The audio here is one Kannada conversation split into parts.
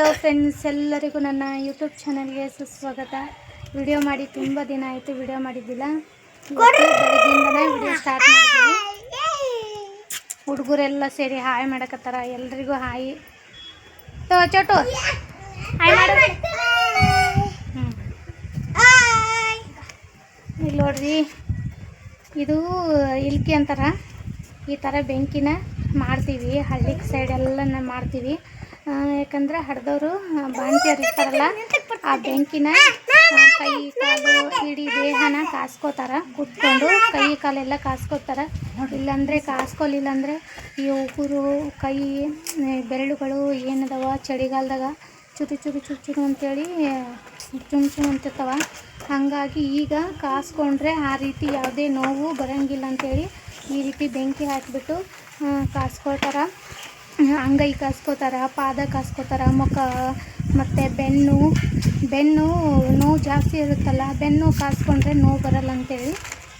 ಹಲೋ ಫ್ರೆಂಡ್ಸ್ ಎಲ್ಲರಿಗೂ ನನ್ನ ಯೂಟ್ಯೂಬ್ ಚಾನಲ್ಗೆ ಸುಸ್ವಾಗತ. ವಿಡಿಯೋ ಮಾಡಿ ತುಂಬ ದಿನ ಆಯಿತು ವಿಡಿಯೋ ಮಾಡಿದ್ದಿಲ್ಲ. ಬೆಳಗ್ಗೆಯಿಂದನೇ ವಿಡಿಯೋ ಸ್ಟಾರ್ಟ್ ಮಾಡಿದ್ದೀವಿ ಹುಡುಗರೆಲ್ಲ ಸೇರಿ ಹಾಯ್ ಮಾಡಕತ್ತಾರ ಎಲ್ರಿಗೂ ಹಾಯ್. ಚೋಟು. ಹಾಯ್ ಮಾಡ. ಇಲ್ಲಿ ನೋಡ್ರಿ ಇದು ಇಲ್ಕಿ ಅಂತಾರ. ಈ ಥರ ಬೆಂಕಿನ ಮಾಡ್ತೀವಿ ಹಳ್ಳಿ ಸೈಡೆಲ್ಲ ಮಾಡ್ತೀವಿ. ಯಾಕಂದ್ರೆ ಹಡ್ದವರು ಬಾಣ್ತಿಯರು ಇರ್ತಾರಲ್ಲ, ಆ ಬೆಂಕಿನ ಕೈ, ಕಾಲು ಇಡೀ ದೇಹನ ಕಾಸ್ಕೋತಾರ. ಕುತ್ಕೊಂಡು ಕೈ, ಕಾಲೆಲ್ಲ ಕಾಸ್ಕೋತಾರ. ಇಲ್ಲಾಂದರೆ ಕಾಸ್ಕೊಲಿಲ್ಲ ಅಂದರೆ ಈ ಉಗುರು, ಕೈ ಬೆರಳುಗಳು ಏನದವ ಚಳಿಗಾಲದಾಗ ಚುರು ಚುರು ಚುರು ಚುರು ಅಂತೇಳಿ, ಚುಮ್ ಚುಮ್ ಅಂತಿರ್ತಾವ. ಹಾಗಾಗಿ ಈಗ ಕಾಸ್ಕೊಂಡ್ರೆ ಆ ರೀತಿ ಯಾವುದೇ ನೋವು ಬರೋಂಗಿಲ್ಲ ಅಂತೇಳಿ ಈ ರೀತಿ ಬೆಂಕಿ ಹಾಕಿಬಿಟ್ಟು ಕಾಸ್ಕೊಳ್ತಾರ. ಅಂಗೈ ಕಾಸ್ಕೋತಾರ, ಪಾದ ಕಾಸ್ಕೋತಾರ, ಮುಖ, ಮತ್ತು ಬೆನ್ನು. ಬೆನ್ನು ನೋವು ಜಾಸ್ತಿ ಇರುತ್ತಲ್ಲ, ಬೆನ್ನು ಕಾಸ್ಕೊಂಡ್ರೆ ನೋವು ಬರಲ್ಲ ಅಂತೇಳಿ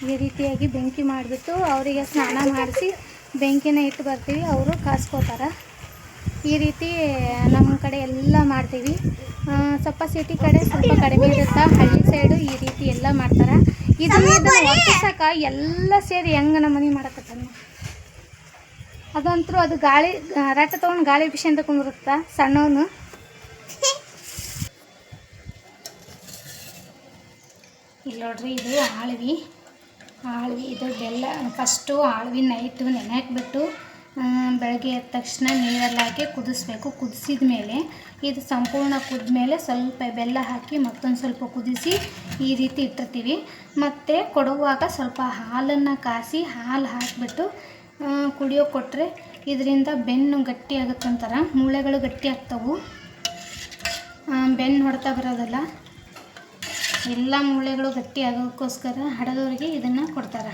ಈ ರೀತಿಯಾಗಿ ಬೆಂಕಿ ಮಾಡಿಬಿಟ್ಟು ಅವರಿಗೆ ಸ್ನಾನ ಮಾಡಿಸಿ ಬೆಂಕಿನ ಇಟ್ಟು ಬರ್ತೀವಿ, ಅವರು ಕಾಸ್ಕೋತಾರ. ಈ ರೀತಿ ನಮ್ಮ ಕಡೆ ಎಲ್ಲ ಮಾಡ್ತೀವಿ. ಸ್ವಲ್ಪ ಸಿಟಿ ಕಡೆ ಸ್ವಲ್ಪ ಕಡಿಮೆ ಇರುತ್ತೆ, ಹಳ್ಳಿ ಸೈಡು ಈ ರೀತಿ ಎಲ್ಲ ಮಾಡ್ತಾರೆ. ಇದನ್ನ ಎಲ್ಲ ಸೇರಿ ಹೆಂಗೆ ನಮ್ಮ ಮನೆ ಮಾಡಕತ್ತಾನ ಅದಂತರೂ ಅದು ಗಾಳಿ ರಟ್ಟ ತೊಗೊಂಡು ಗಾಳಿ ಬಿಸಿ ಅಂತ ಕುಂದಿರುತ್ತಾ ಸಣ್ಣವನು? ಇಲ್ಲಿ ನೋಡ್ರಿ, ಇದು ಆಳ್ವಿ. ಆಳ್ವಿ, ಇದು ಬೆಲ್ಲ, ಫಸ್ಟು ಆಳ್ವಿ ನೈಟು ನೆನೆ ಹಾಕ್ಬಿಟ್ಟು ಬೆಳಗ್ಗೆ ಎದ್ದ ತಕ್ಷಣ ನೀರೆಲ್ಲ ಹಾಕಿ ಕುದಿಸ್ಬೇಕು. ಕುದಿಸಿದ ಮೇಲೆ, ಇದು ಸಂಪೂರ್ಣ ಕುದ್ಮೇಲೆ ಸ್ವಲ್ಪ ಬೆಲ್ಲ ಹಾಕಿ ಮತ್ತೊಂದು ಸ್ವಲ್ಪ ಕುದಿಸಿ ಈ ರೀತಿ ಇಟ್ಟಿರ್ತೀವಿ. ಮತ್ತು ಕೊಡುವಾಗ ಸ್ವಲ್ಪ ಹಾಲನ್ನು ಕಾಸಿ ಹಾಲು ಹಾಕಿಬಿಟ್ಟು ಕುಡಿಯೋ ಕೊಟ್ಟರೆ ಇದರಿಂದ ಬೆನ್ನು ಗಟ್ಟಿ ಆಗುತ್ತಂತಾರೆ ಮೂಳೆಗಳು ಗಟ್ಟಿ ಆಗ್ತವು. ಬೆನ್ನು ಹೊಡ್ತಾ ಬರೋದಲ್ಲ. ಎಲ್ಲ ಮೂಳೆಗಳು ಗಟ್ಟಿ ಆಗೋಕ್ಕೋಸ್ಕರ ಹಡದವ್ರಿಗೆ ಇದನ್ನು ಕೊಡ್ತಾರೆ.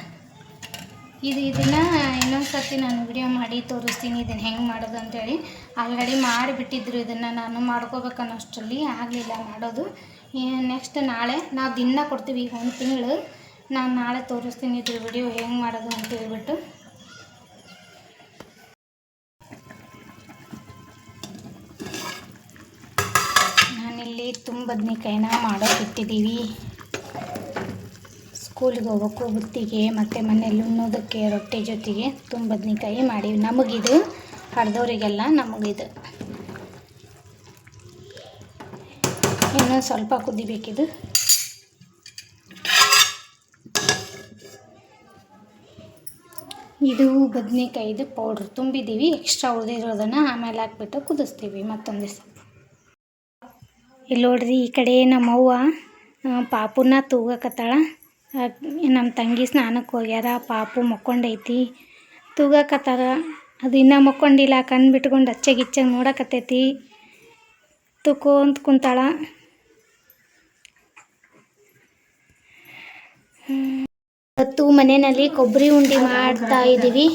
ಇದು ಇದನ್ನು ಇನ್ನೊಂದು ಸರ್ತಿ ನಾನು ವಿಡಿಯೋ ಮಾಡಿ ತೋರಿಸ್ತೀನಿ. ಇದನ್ನು ಹೆಂಗೆ ಮಾಡೋದು ಅಂತೇಳಿ. ಆಲ್ರೆಡಿ ಮಾಡಿಬಿಟ್ಟಿದ್ರು ಇದನ್ನು. ನಾನು ಮಾಡ್ಕೋಬೇಕನ್ನೋಷ್ಟರಲ್ಲಿ ಆಗಲಿಲ್ಲ ಮಾಡೋದು. ನೆಕ್ಸ್ಟ್ ನಾಳೆ ನಾವು ದಿನ ಕೊಡ್ತೀವಿ, ಈಗ ಒಂದು ತಿಂಗಳು. ನಾನು ನಾಳೆ ತೋರಿಸ್ತೀನಿ ಇದ್ರ ವಿಡಿಯೋ ಹೆಂಗೆ ಮಾಡೋದು ಅಂತ ಹೇಳ್ಬಿಟ್ಟು. ತುಂಬ ಬದ್ನಿಕಾಯಿನ ಮಾಡೋಕೆ ಇಟ್ಟಿದ್ದೀವಿ. ಸ್ಕೂಲಿಗೆ ಹೋಗ್ಬೇಕು ಬುತ್ತಿಗೆ ಮತ್ತು ಮನೇಲಿ ಉಣ್ಣೋದಕ್ಕೆ ರೊಟ್ಟಿ ಜೊತೆಗೆ ತುಂಬ ಬದ್ನಿಕಾಯಿ ಮಾಡೀವಿ. ನಮಗಿದು ಹಡ್ದವರಿಗೆಲ್ಲ ನಮಗಿದು. ಇನ್ನೂ ಸ್ವಲ್ಪ ಕುದಿಬೇಕಿದು. ಇದು ಬದನೇಕಾಯಿದು ಪೌಡ್ರ್. ತುಂಬಿದ್ದೀವಿ, ಎಕ್ಸ್ಟ್ರಾ ಉಳಿದಿರೋದನ್ನು ಆಮೇಲೆ ಹಾಕ್ಬಿಟ್ಟು ಕುದಿಸ್ತೀವಿ ಮತ್ತೊಂದು ದಿವಸ. ಇಲ್ಲಿ ಈ ಕಡೆ ನಮ್ಮವ್ವ ಪಾಪುನ ತೂಗಕತ್ತಾಳ. ನಮ್ಮ ತಂಗಿ ಸ್ನಾನಕ್ಕೆ ಹೋಗ್ಯಾರ, ಪಾಪು ಮಕ್ಕೊಂಡೈತಿ. ತೂಗಕತ್ತಾರ. ಅದು ಇನ್ನೂ ಮಕ್ಕೊಂಡಿಲ್ಲ, ಕಣ್ಣು ಬಿಟ್ಕೊಂಡು ಅಚ್ಚಗಿಚ್ಚಾಗಿ ನೋಡಕತ್ತೈತಿ. ತೂಕೋಂತ ಕುಂತಾಳ. ಇವತ್ತು ಮನೆಯಲ್ಲಿ ಕೊಬ್ಬರಿ ಉಂಡೆ ಮಾಡ್ತಾ ಇದ್ದೀವಿ.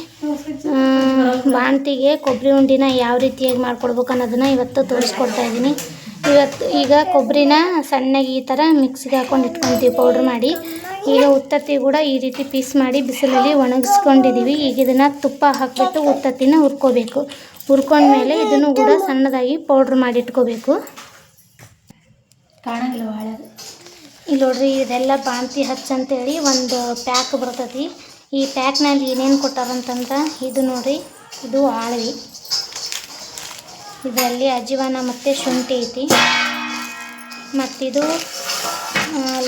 ಬಾಣ್ತಿಗೆ ಕೊಬ್ಬರಿ ಉಂಡಿನ ಯಾವ ರೀತಿಯಾಗಿ ಮಾಡ್ಕೊಡ್ಬೇಕು ಅನ್ನೋದನ್ನು ಇವತ್ತು ತೋರಿಸ್ಕೊಡ್ತಾ ಇದ್ದೀನಿ. ಇವತ್ತು ಈಗ ಕೊಬ್ಬರಿನ ಸಣ್ಣಗೆ ಈ ಥರ ಮಿಕ್ಸಿಗೆ ಹಾಕೊಂಡು ಇಟ್ಕೊತೀವಿ ಪೌಡ್ರ್ ಮಾಡಿ. ಈಗ ಉತ್ತತ್ತಿ ಕೂಡ ಈ ರೀತಿ ಪೀಸ್ ಮಾಡಿ ಬಿಸಿಲಲ್ಲಿ ಒಣಗಿಸ್ಕೊಂಡಿದ್ದೀವಿ ಈಗ ಇದನ್ನು ತುಪ್ಪ ಹಾಕಿಬಿಟ್ಟು ಉತ್ತತ್ತಿನ ಹುರ್ಕೋಬೇಕು. ಹುರ್ಕೊಂಡ್ಮೇಲೆ ಇದನ್ನು ಕೂಡ ಸಣ್ಣದಾಗಿ ಪೌಡ್ರ್ ಮಾಡಿ ಇಟ್ಕೋಬೇಕು. ಇಲ್ಲಿ ನೋಡ್ರಿ ಇದೆಲ್ಲ ಬಾಂತಿ ಹಚ್ಚಂತೇಳಿ ಒಂದು ಪ್ಯಾಕ್ ಬರ್ತೈತಿ. ಈ ಪ್ಯಾಕ್ನಲ್ಲಿ ಏನೇನು ಕೊಟ್ಟಾರಂತಂದ್ರೆ ಇದು ನೋಡ್ರಿ ಇದು ಆಳ್ವಿ. ಇದರಲ್ಲಿ ಅಜಿವಾನ ಮತ್ತು ಶುಂಠಿ ಐತಿ. ಮತ್ತಿದು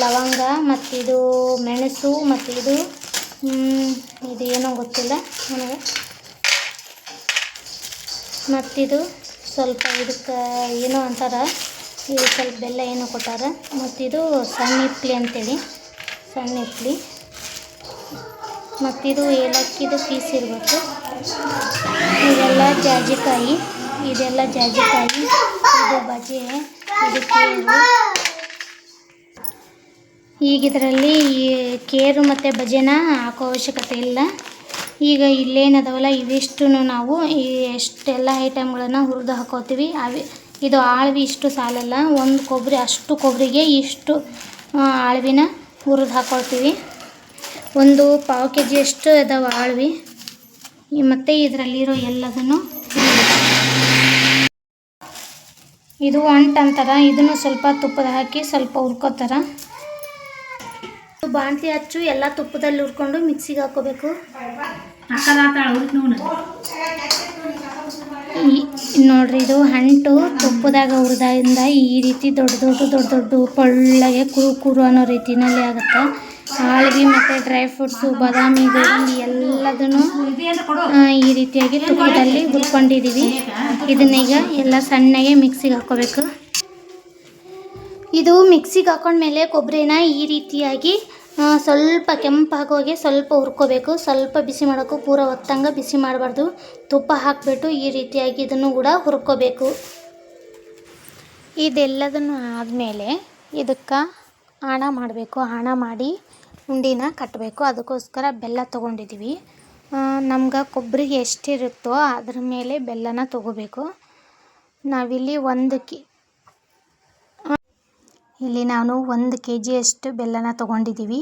ಲವಂಗ, ಮತ್ತಿದು ಮೆಣಸು, ಮತ್ತಿದು ಇದು ಏನೋ ಗೊತ್ತಿಲ್ಲ ನನಗೆ. ಮತ್ತಿದು ಸ್ವಲ್ಪ ಇದಕ್ಕೆ ಏನೋ ಅಂತಾರ, ಇದು ಸ್ವಲ್ಪ ಬೆಲ್ಲ ಏನೋ ಕೊಟ್ಟಾರ. ಮತ್ತಿದು ಸಣ್ಣ ಇಪ್ಲಿ ಅಂತೇಳಿ, ಸಣ್ಣ ಇಪ್ಲಿ ಮತ್ತಿದು ಏಲಕ್ಕಿದು ಪೀಸ್ ಇರಬೇಕು. ಇವೆಲ್ಲ ಜಾಜಿಕಾಯಿ. ಇದೆಲ್ಲ ಜಾಜಿಕಾಯಿ, ಇದು ಬಜೆ, ಇದು ಕೇರು ಈಗ ಇದರಲ್ಲಿ ಈ ಕೇರು ಮತ್ತು ಬಜೆನ ಹಾಕೋ ಅವಶ್ಯಕತೆ ಇಲ್ಲ. ಈಗ ಇಲ್ಲೇನದವಲ್ಲ ಇವಿಷ್ಟು ನಾವು ಈ ಎಷ್ಟೆಲ್ಲ ಐಟಮ್ಗಳನ್ನು ಹುರಿದು ಹಾಕೋತೀವಿ, ಅವಿ ಇದು ಆಳ್ವಿ ಇಷ್ಟು ಸಾಲಲ್ಲ, ಒಂದು ಕೊಬ್ಬರಿ, ಅಷ್ಟು ಕೊಬ್ಬರಿಗೆ ಇಷ್ಟು ಆಳ್ವಿನ ಹುರಿದು ಹಾಕೊಳ್ತೀವಿ. ಒಂದು ಪಾವು ಕೆ ಜಿಯಷ್ಟು ಅದಾವೆ ಆಳ್ವಿ. ಮತ್ತು ಇದರಲ್ಲಿರೋ ಎಲ್ಲದನ್ನು ಇದು ಅಂಟ್ ಅಂತಾರ ಇದನ್ನು ಸ್ವಲ್ಪ ತುಪ್ಪದ ಹಾಕಿ ಸ್ವಲ್ಪ ಹುರ್ಕೋತಾರ. ಬಾಣತಿ ಹಚ್ಚು ಎಲ್ಲ ತುಪ್ಪದಲ್ಲಿ ಹುರ್ಕೊಂಡು ಮಿಕ್ಸಿಗೆ ಹಾಕೋಬೇಕು. ನೋಡ್ರಿ ಇದು ಅಂಟು ತುಪ್ಪದಾಗ ಹುರಿದಾಗಿಂದ ಈ ರೀತಿ ದೊಡ್ಡ ದೊಡ್ಡ ದೊಡ್ಡ ದೊಡ್ಡ ಪೊಳ್ಳಗೆ ಕುರು ಕುರು ಅನ್ನೋ ರೀತಿನಲ್ಲಿ ಆಗುತ್ತೆ. ಹಾಳ್ಗಿ ಮತ್ತು ಡ್ರೈ ಫ್ರೂಟ್ಸು ಬಾದಾಮಿ ಗೋಡಂಬಿ ಎಲ್ಲದನ್ನು ಈ ರೀತಿಯಾಗಿ ತುಪ್ಪದಲ್ಲಿ ಹುರ್ಕೊಂಡಿದ್ದೀವಿ. ಇದನ್ನೀಗ ಎಲ್ಲ ಸಣ್ಣಗೆ ಮಿಕ್ಸಿಗೆ ಹಾಕೋಬೇಕು ಇದು ಮಿಕ್ಸಿಗೆ ಹಾಕೊಂಡ್ಮೇಲೆ ಕೊಬ್ಬರಿನ ಈ ರೀತಿಯಾಗಿ ಸ್ವಲ್ಪ ಕೆಂಪಾಗೋಗಿ ಸ್ವಲ್ಪ ಹುರ್ಕೋಬೇಕು. ಸ್ವಲ್ಪ ಬಿಸಿ ಮಾಡೋಕ್ಕೂ ಪೂರ ಹೊತ್ತಂಗೆ ಬಿಸಿ ಮಾಡಬಾರ್ದು. ತುಪ್ಪ ಹಾಕಿಬಿಟ್ಟು ಈ ರೀತಿಯಾಗಿ ಇದನ್ನು ಕೂಡ ಹುರ್ಕೋಬೇಕು. ಇದೆಲ್ಲದನ್ನು ಆದಮೇಲೆ ಇದಕ್ಕೆ ಹಣ ಮಾಡಬೇಕು. ಹಣ ಮಾಡಿ ಉಂಡಿನ ಕಟ್ಟಬೇಕು ಅದಕ್ಕೋಸ್ಕರ ಬೆಲ್ಲ ತೊಗೊಂಡಿದ್ದೀವಿ ನಮ್ಗೆ ಕೊಬ್ಬರಿ ಎಷ್ಟಿರುತ್ತೋ ಅದ್ರ ಮೇಲೆ ಬೆಲ್ಲನ ತೊಗೋಬೇಕು. ನಾವಿಲ್ಲಿ ಒಂದು ಕೆ, ಇಲ್ಲಿ ನಾನು ಒಂದು ಕೆ ಜಿಯಷ್ಟು ಬೆಲ್ಲನ ತೊಗೊಂಡಿದ್ದೀವಿ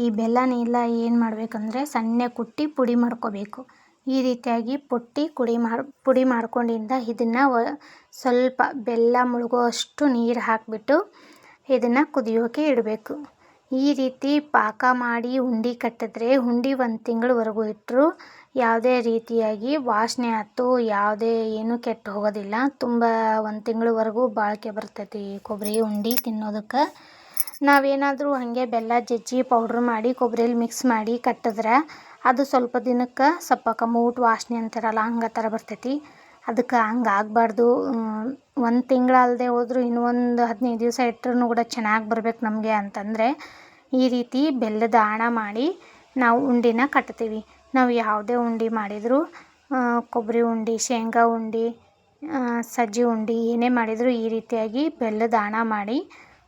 ಈ ಬೆಲ್ಲನೆಲ್ಲ ಏನು ಮಾಡಬೇಕಂದ್ರೆ ಸಣ್ಣ ಕುಟ್ಟಿ ಪುಡಿ ಮಾಡ್ಕೋಬೇಕು. ಈ ರೀತಿಯಾಗಿ ಪುಟ್ಟಿ ಕುಡಿ ಮಾಡಿ, ಪುಡಿ ಮಾಡ್ಕೊಂಡಿಂದ ಇದನ್ನು ಸ್ವಲ್ಪ ಬೆಲ್ಲ ಮುಳುಗುವಷ್ಟು ನೀರು ಹಾಕಿಬಿಟ್ಟು ಇದನ್ನು ಕುದಿಯೋಕೆ ಇಡಬೇಕು. ಈ ರೀತಿ ಪಾಕ ಮಾಡಿ ಉಂಡೆ ಕಟ್ಟಿದ್ರೆ ಉಂಡೆ ಒಂದು ತಿಂಗಳವರೆಗೂ ಇಟ್ಟರು ಯಾವುದೇ ರೀತಿಯಾಗಿ ವಾಸನೆ ಆಯ್ತು, ಯಾವುದೇ ಏನೂ ಕೆಟ್ಟು ಹೋಗೋದಿಲ್ಲ. ತುಂಬ ಒಂದು ತಿಂಗಳವರೆಗೂ ಬಾಳಿಕೆ ಬರ್ತೈತಿ ಕೊಬ್ಬರಿ ಉಂಡೆ ತಿನ್ನೋದಕ್ಕೆ. ನಾವೇನಾದರೂ ಹಾಗೆ ಬೆಲ್ಲ, ಜಜ್ಜಿ, ಪೌಡ್ರ್ ಮಾಡಿ ಕೊಬ್ಬರಿಯಲ್ಲಿ ಮಿಕ್ಸ್ ಮಾಡಿ ಕಟ್ಟಿದ್ರೆ ಅದು ಸ್ವಲ್ಪ ದಿನಕ್ಕೆ ಸಪ್ಪಕ ಮೂಟ್ ವಾಸನೆ ಅಂತಾರಲ್ಲ, ಹಂಗೆ ಥರ ಬರ್ತೈತಿ. ಅದಕ್ಕೆ ಹಂಗೆ ಆಗಬಾರ್ದು. ಒಂದು ತಿಂಗಳಲ್ದೆ ಹೋದರೂ ಇನ್ನೂ ಒಂದು ಹದಿನೈದು ದಿವಸ ಇಟ್ಟರೂ ಕೂಡ ಚೆನ್ನಾಗಿ ಬರ್ಬೇಕು ನಮಗೆ ಅಂತಂದರೆ ಈ ರೀತಿ ಬೆಲ್ಲದ ಆಣ ಮಾಡಿ ನಾವು ಉಂಡಿನ ಕಟ್ತೀವಿ. ನಾವು ಯಾವುದೇ ಉಂಡೆ ಮಾಡಿದರೂ ಕೊಬ್ಬರಿ ಉಂಡೆ, ಶೇಂಗಾ ಉಂಡೆ ಸಜ್ಜಿ ಉಂಡೆ ಏನೇ ಮಾಡಿದರೂ ಈ ರೀತಿಯಾಗಿ ಬೆಲ್ಲದ ಆಣ ಮಾಡಿ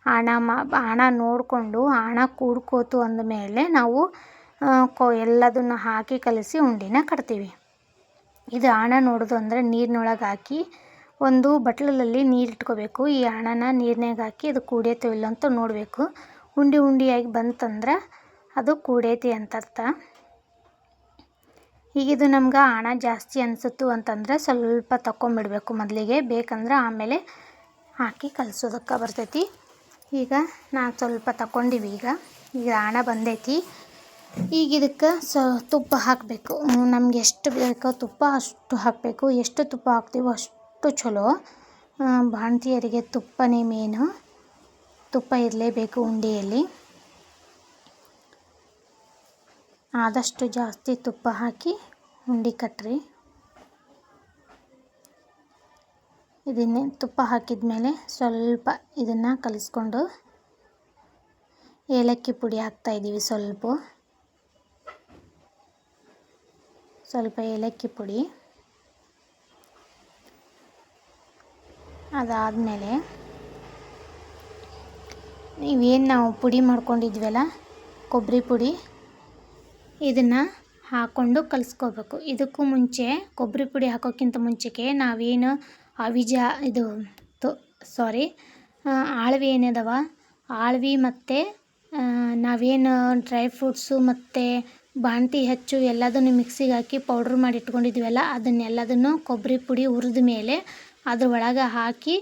ಆಣ ಮಾ, ಆಣ ನೋಡಿಕೊಂಡು ಆಣ ಕೂಡ್ಕೋತು ಅಂದಮೇಲೆ ನಾವು ಕೊ, ಎಲ್ಲದನ್ನು ಹಾಕಿ ಕಲಸಿ ಉಂಡೆನ ಕಟ್ತೀವಿ. ಇದು ಹಣ ನೋಡೋದು ಅಂದರೆ ನೀರಿನೊಳಗೆ ಹಾಕಿ ಒಂದು ಬಟ್ಲಲ್ಲಿ ನೀರು ಇಟ್ಕೋಬೇಕು. ಈ ಹಣನ ನೀರ್ನಾಗ ಹಾಕಿ ಅದು ಕೂಡೈತೋ ಇಲ್ಲ ಅಂತ ನೋಡಬೇಕು. ಉಂಡೆ ಉಂಡೆಯಾಗಿ ಬಂತಂದ್ರೆ ಅದು ಕೂಡೈತಿ ಅಂತ ಅರ್ಥ ಈಗ ಇದು ನಮ್ಗೆ ಹಣ ಜಾಸ್ತಿ ಅನಿಸುತ್ತು ಅಂತಂದ್ರೆ ಸ್ವಲ್ಪ ತಗೊಂಬಿಡ್ಬೇಕು ಮೊದಲಿಗೆ. ಬೇಕಂದ್ರೆ ಆಮೇಲೆ ಹಾಕಿ ಕಲಸೋದಕ್ಕೆ ಬರ್ತೈತಿ. ಈಗ ನಾನು ಸ್ವಲ್ಪ ತಗೊಂಡಿವಿ ಈಗ. ಈಗ ಹಣ ಬಂದೈತಿ. ಈಗ ಇದಕ್ಕೆ ಸ ತುಪ್ಪ ಹಾಕಬೇಕು. ನಮ್ಗೆ ಎಷ್ಟು ಬೇಕೋ ತುಪ್ಪ ಅಷ್ಟು ಹಾಕಬೇಕು. ಎಷ್ಟು ತುಪ್ಪ ಹಾಕ್ತೀವೋ ಅಷ್ಟು ಚಲೋ. ಬಾಣಂತಿಯರಿಗೆ ತುಪ್ಪನೇ ಮೇನು. ತುಪ್ಪ ಇರಲೇಬೇಕು ಉಂಡೆಯಲ್ಲಿ. ಆದಷ್ಟು ಜಾಸ್ತಿ ತುಪ್ಪ ಹಾಕಿ ಉಂಡೆ ಕಟ್ರಿ. ಇದನ್ನೇ ತುಪ್ಪ ಹಾಕಿದ ಮೇಲೆ ಸ್ವಲ್ಪ ಇದನ್ನು ಕಲಿಸ್ಕೊಂಡು ಏಲಕ್ಕಿ ಪುಡಿ ಹಾಕ್ತಾಯಿದ್ದೀವಿ ಸ್ವಲ್ಪ. ಸ್ವಲ್ಪ ಏಲಕ್ಕಿ ಪುಡಿ. ಅದಾದಮೇಲೆ ಇವೇನು ನಾವು ಪುಡಿ ಮಾಡ್ಕೊಂಡಿದ್ವಲ್ಲ ಕೊಬ್ಬರಿ ಪುಡಿ, ಇದನ್ನು ಹಾಕ್ಕೊಂಡು ಕಲಿಸ್ಕೋಬೇಕು. ಇದಕ್ಕೂ ಮುಂಚೆ ಕೊಬ್ಬರಿ ಪುಡಿ ಹಾಕೋಕ್ಕಿಂತ ಮುಂಚೆಗೆ ನಾವೇನು ಅವಿಜ ಇದು ತೊ ಸಾರಿ ಆಳ್ವಿ ಏನಿದಾವ, ಆಳ್ವಿ ಮತ್ತು ನಾವೇನು ಡ್ರೈ ಫ್ರೂಟ್ಸು ಮತ್ತು ಬಾಣತಿ ಹೆಚ್ಚು ಎಲ್ಲದನ್ನು ಮಿಕ್ಸಿಗೆ ಹಾಕಿ ಪೌಡ್ರ್ ಮಾಡಿ ಇಟ್ಕೊಂಡಿದ್ವಲ್ಲ ಅದನ್ನೆಲ್ಲದನ್ನು ಕೊಬ್ಬರಿ ಪುಡಿ ಹುರಿದ ಮೇಲೆ ಅದ್ರ ಒಳಗೆ ಹಾಕಿ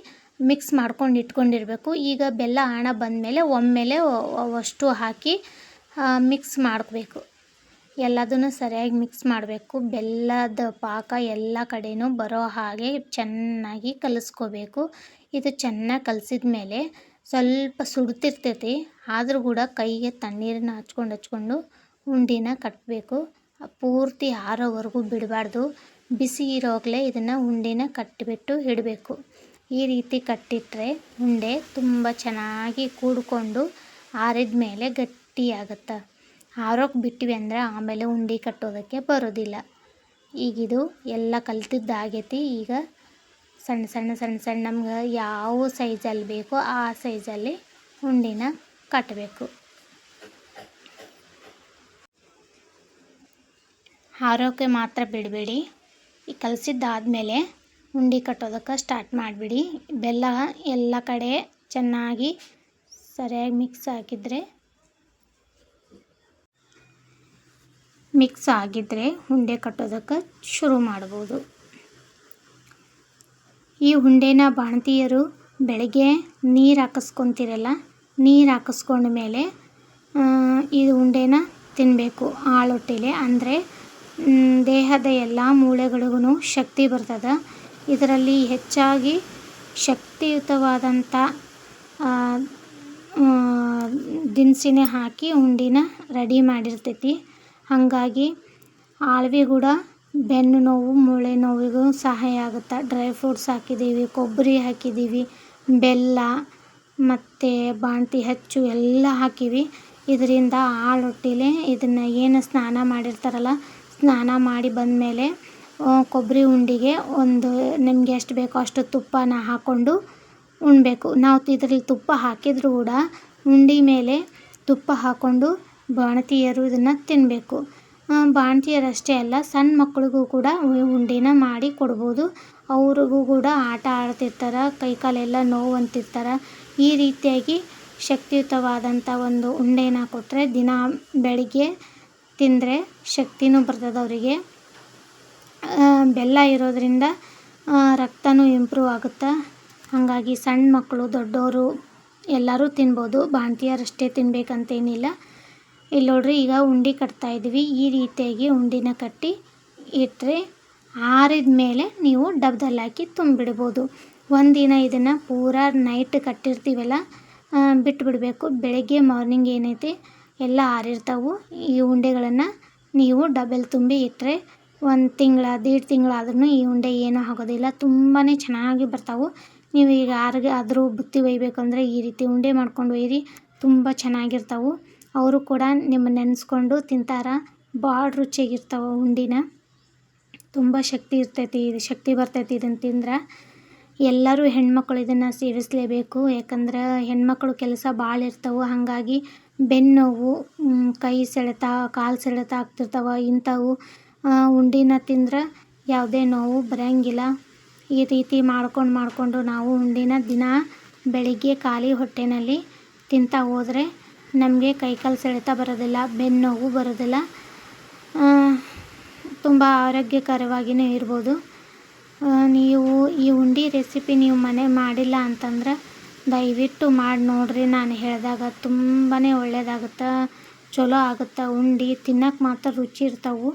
ಮಿಕ್ಸ್ ಮಾಡ್ಕೊಂಡು ಇಟ್ಕೊಂಡಿರಬೇಕು. ಈಗ ಬೆಲ್ಲ ಹಣ ಬಂದಮೇಲೆ ಒಮ್ಮೆಲೆ ಅಷ್ಟು ಹಾಕಿ ಮಿಕ್ಸ್ ಮಾಡಬೇಕು. ಎಲ್ಲದನ್ನು ಸರಿಯಾಗಿ ಮಿಕ್ಸ್ ಮಾಡಬೇಕು. ಬೆಲ್ಲದ ಪಾಕ ಎಲ್ಲ ಕಡೆಯೂ ಬರೋ ಹಾಗೆ ಚೆನ್ನಾಗಿ ಕಲಿಸ್ಕೋಬೇಕು. ಇದು ಚೆನ್ನಾಗಿ ಕಲಸಿದ ಮೇಲೆ ಸ್ವಲ್ಪ ಸುಡ್ತಿರ್ತೈತಿ, ಆದರೂ ಕೂಡ ಕೈಗೆ ತಣ್ಣೀರನ್ನ ಹಚ್ಕೊಂಡು ಹಚ್ಕೊಂಡು ಉಂಡೆನ ಕಟ್ಟಬೇಕು ಪೂರ್ತಿ ಆರೋವರೆಗೂ ಬಿಡಬಾರ್ದು. ಬಿಸಿ ಇರೋವಾಗಲೇ ಇದನ್ನು ಉಂಡೆನ ಕಟ್ಟಿಬಿಟ್ಟು ಇಡಬೇಕು. ಈ ರೀತಿ ಕಟ್ಟಿಟ್ಟರೆ ಉಂಡೆ ತುಂಬ ಚೆನ್ನಾಗಿ ಕೂಡಿಕೊಂಡು ಆರಿದ ಮೇಲೆ ಗಟ್ಟಿಯಾಗುತ್ತೆ. ಆರೋಕ್ಕೆ ಬಿಟ್ಟಿವಿ ಅಂದರೆ ಆಮೇಲೆ ಉಂಡೆ ಕಟ್ಟೋದಕ್ಕೆ ಬರೋದಿಲ್ಲ. ಈಗಿದು ಎಲ್ಲ ಕಲ್ತಿದ್ದಾಗೈತಿ. ಈಗ ಸಣ್ಣ ಸಣ್ಣ ಸಣ್ಣ ಸಣ್ಣ ನಮ್ಗೆ ಯಾವ ಸೈಜಲ್ಲಿ ಬೇಕೋ ಆ ಸೈಜಲ್ಲಿ ಉಂಡೆನ ಕಟ್ಟಬೇಕು ಆರೋಕ್ಕೆ ಮಾತ್ರ ಬಿಡಬೇಡಿ. ಈ ಕಲಸಿದ್ದಾದಮೇಲೆ ಉಂಡೆ ಕಟ್ಟೋದಕ್ಕೆ ಸ್ಟಾರ್ಟ್ ಮಾಡಿಬಿಡಿ. ಬೆಲ್ಲ ಎಲ್ಲ ಕಡೆ ಚೆನ್ನಾಗಿ ಸರಿಯಾಗಿ ಮಿಕ್ಸ್ ಹಾಕಿದರೆ ಮಿಕ್ಸ್ ಆಗಿದ್ದರೆ ಉಂಡೆ ಕಟ್ಟೋದಕ್ಕೆ ಶುರು ಮಾಡ್ಬೋದು. ಈ ಉಂಡೆನ ಬಾಣತಿಯರು ಬೆಳಗ್ಗೆ ನೀರು ಹಾಕಿಸ್ಕೊತೀರಲ್ಲ, ನೀರು ಹಾಕಿಸ್ಕೊಂಡ ಮೇಲೆ ಈ ಉಂಡೆನ ತಿನ್ನಬೇಕು ಆಳೊಟ್ಟೆಲೆ ಅಂದರೆ ದೇಹದ ಎಲ್ಲ ಮೂಳೆಗಳಿಗೂ ಶಕ್ತಿ ಬರ್ತದೆ. ಇದರಲ್ಲಿ ಹೆಚ್ಚಾಗಿ ಶಕ್ತಿಯುತವಾದಂಥ ದಿನಸಿನೇ ಹಾಕಿ ಉಂಡಿನ ರೆಡಿ ಮಾಡಿರ್ತೈತಿ. ಹಾಗಾಗಿ ಆಳ್ವಿ ಕೂಡ ಬೆನ್ನು ನೋವು, ಮೂಳೆ ನೋವಿಗೂ ಸಹಾಯ ಆಗುತ್ತೆ. ಡ್ರೈ ಫ್ರೂಟ್ಸ್ ಹಾಕಿದ್ದೀವಿ ಕೊಬ್ಬರಿ ಹಾಕಿದ್ದೀವಿ ಬೆಲ್ಲ ಮತ್ತು ಬಾಣ್ತಿ ಹಚ್ಚು ಎಲ್ಲ ಹಾಕಿವಿ. ಇದರಿಂದ ಆಳೊಟ್ಟಿಲೆ ಇದನ್ನು ಏನು ಸ್ನಾನ ಮಾಡಿರ್ತಾರಲ್ಲ ಸ್ನಾನ ಮಾಡಿ ಬಂದಮೇಲೆ ಕೊಬ್ಬರಿ ಉಂಡೆಗೆ ಒಂದು, ನಿಮ್ಗೆ ಎಷ್ಟು ಬೇಕೋ ಅಷ್ಟು ತುಪ್ಪನ ಹಾಕ್ಕೊಂಡು ಉಣ್ಣಬೇಕು ನಾವು ಇದರಲ್ಲಿ ತುಪ್ಪ ಹಾಕಿದರೂ ಕೂಡ ಉಂಡೆ ಮೇಲೆ ತುಪ್ಪ ಹಾಕ್ಕೊಂಡು ಬಾಣತಿಯರು ಇದನ್ನು ತಿನ್ನಬೇಕು ಬಾಣತಿಯರು ಅಷ್ಟೇ ಅಲ್ಲ ಸಣ್ಣ ಮಕ್ಕಳಿಗೂ ಕೂಡ ಉಂಡೆನ ಮಾಡಿ ಕೊಡ್ಬೋದು. ಅವ್ರಿಗೂ ಕೂಡ ಆಟ ಆಡ್ತಿರ್ತಾರೆ ಕೈ ಕಾಲೆಲ್ಲ ನೋವು ಅಂತಿರ್ತಾರೆ ಈ ರೀತಿಯಾಗಿ ಶಕ್ತಿಯುತವಾದಂಥ ಒಂದು ಉಂಡೆನ ಕೊಟ್ಟರೆ ದಿನ ಬೆಳಿಗ್ಗೆ ತಿಂದರೆ ಶಕ್ತಿನೂ ಬರ್ತದೆ ಅವರಿಗೆ. ಬೆಲ್ಲ ಇರೋದರಿಂದ ರಕ್ತನೂ ಇಂಪ್ರೂವ್ ಆಗುತ್ತೆ? ಹಾಗಾಗಿ ಸಣ್ಣ ಮಕ್ಕಳು ದೊಡ್ಡವರು ಎಲ್ಲರೂ ತಿನ್ಬೋದು. ಬಾಣ್ತಿಯರಷ್ಟೇ ತಿನ್ನಬೇಕಂತೇನಿಲ್ಲ ಇಲ್ಲಿ ನೋಡ್ರಿ, ಈಗ ಉಂಡೆ ಕಟ್ತಾಯಿದ್ವಿ ಈ ರೀತಿಯಾಗಿ ಉಂಡಿನ ಕಟ್ಟಿ ಇಟ್ಟರೆ ಆರಿದ ಮೇಲೆ ನೀವು ಡಬ್ದಲ್ಲಿ ಹಾಕಿ ತುಂಬಿಡ್ಬೋದು. ಒಂದಿನ ಇದನ್ನು ಪೂರಾ ನೈಟ್ ಕಟ್ಟಿರ್ತೀವಲ್ಲ ಬಿಟ್ಬಿಡಬೇಕು. ಬೆಳಗ್ಗೆ ಮಾರ್ನಿಂಗ್ ಏನೈತಿ ಎಲ್ಲ ಹಾರಿರ್ತಾವು ಈ ಉಂಡೆಗಳನ್ನು ನೀವು ಡಬಲ್ ತುಂಬಿ ಇಟ್ಟರೆ ಒಂದು ತಿಂಗಳ, ದೇಡ್ ತಿಂಗಳಾದ್ರೂ ಈ ಉಂಡೆ ಏನೂ ಆಗೋದಿಲ್ಲ. ತುಂಬಾ ಚೆನ್ನಾಗಿ ಬರ್ತಾವು. ನೀವು ಈಗ ಯಾರಿಗೆ ಆದರೂ ಬುತ್ತಿ ಒಯ್ಯಬೇಕಂದ್ರೆ ಈ ರೀತಿ ಉಂಡೆ ಮಾಡ್ಕೊಂಡು ಒಯ್ಯಿರಿ ತುಂಬ ಚೆನ್ನಾಗಿರ್ತಾವೆ. ಅವರು ಕೂಡ ನಿಮ್ಮ ನೆನೆಸ್ಕೊಂಡು ತಿಂತಾರೆ. ಭಾಳ ರುಚಿಯಾಗಿರ್ತಾವೆ ಉಂಡೆನ. ತುಂಬ ಶಕ್ತಿ ಇರ್ತೈತಿ ಇದು ಶಕ್ತಿ ಬರ್ತೈತಿ ಇದನ್ನು ತಿಂದ್ರೆ. ಎಲ್ಲರೂ ಹೆಣ್ಮಕ್ಳು ಇದನ್ನು ಸೇವಿಸಲೇಬೇಕು. ಯಾಕಂದ್ರೆ ಹೆಣ್ಮಕ್ಳು ಕೆಲಸ ಭಾಳ ಇರ್ತವೆ. ಹಾಗಾಗಿ ಬೆನ್ನೋವು ಕೈ ಸೆಳೆತ, ಕಾಲು ಸೆಳೆತ ಆಗ್ತಿರ್ತವೆ. ಇಂಥವು ಉಂಡೆನ ತಿಂದ್ರೆ ಯಾವುದೇ ನೋವು ಬರೋಂಗಿಲ್ಲ. ಈ ರೀತಿ ಮಾಡ್ಕೊಂಡು ಮಾಡಿಕೊಂಡು ನಾವು ಉಂಡೆನ ದಿನ ಬೆಳಿಗ್ಗೆ ಖಾಲಿ ಹೊಟ್ಟೆನಲ್ಲಿ ತಿಂತಾ ಹೋದರೆ ನಮಗೆ ಕೈಕಾಲು ಸೆಳೆತ ಬರೋದಿಲ್ಲ ಬೆನ್ನೋವು ಬರೋದಿಲ್ಲ. ತುಂಬ ಆರೋಗ್ಯಕರವಾಗಿಯೇ ಇರ್ಬೋದು. ನೀವು ಈ ಉಂಡೆ ರೆಸಿಪಿ ನೀವು ಮನೆ ಮಾಡಿಲ್ಲ ಅಂತಂದ್ರೆ ದಯವಿಟ್ಟು ಮಾಡಿ ನೋಡಿರಿ. ನಾನು ಹೇಳಿದಾಗ ತುಂಬಾ ಒಳ್ಳೆಯದಾಗುತ್ತೆ ಚಲೋ ಆಗುತ್ತೆ ಉಂಡೆ. ತಿನ್ನಕ್ಕೆ ಮಾತ್ರ ರುಚಿ ಇರ್ತಾವೆ.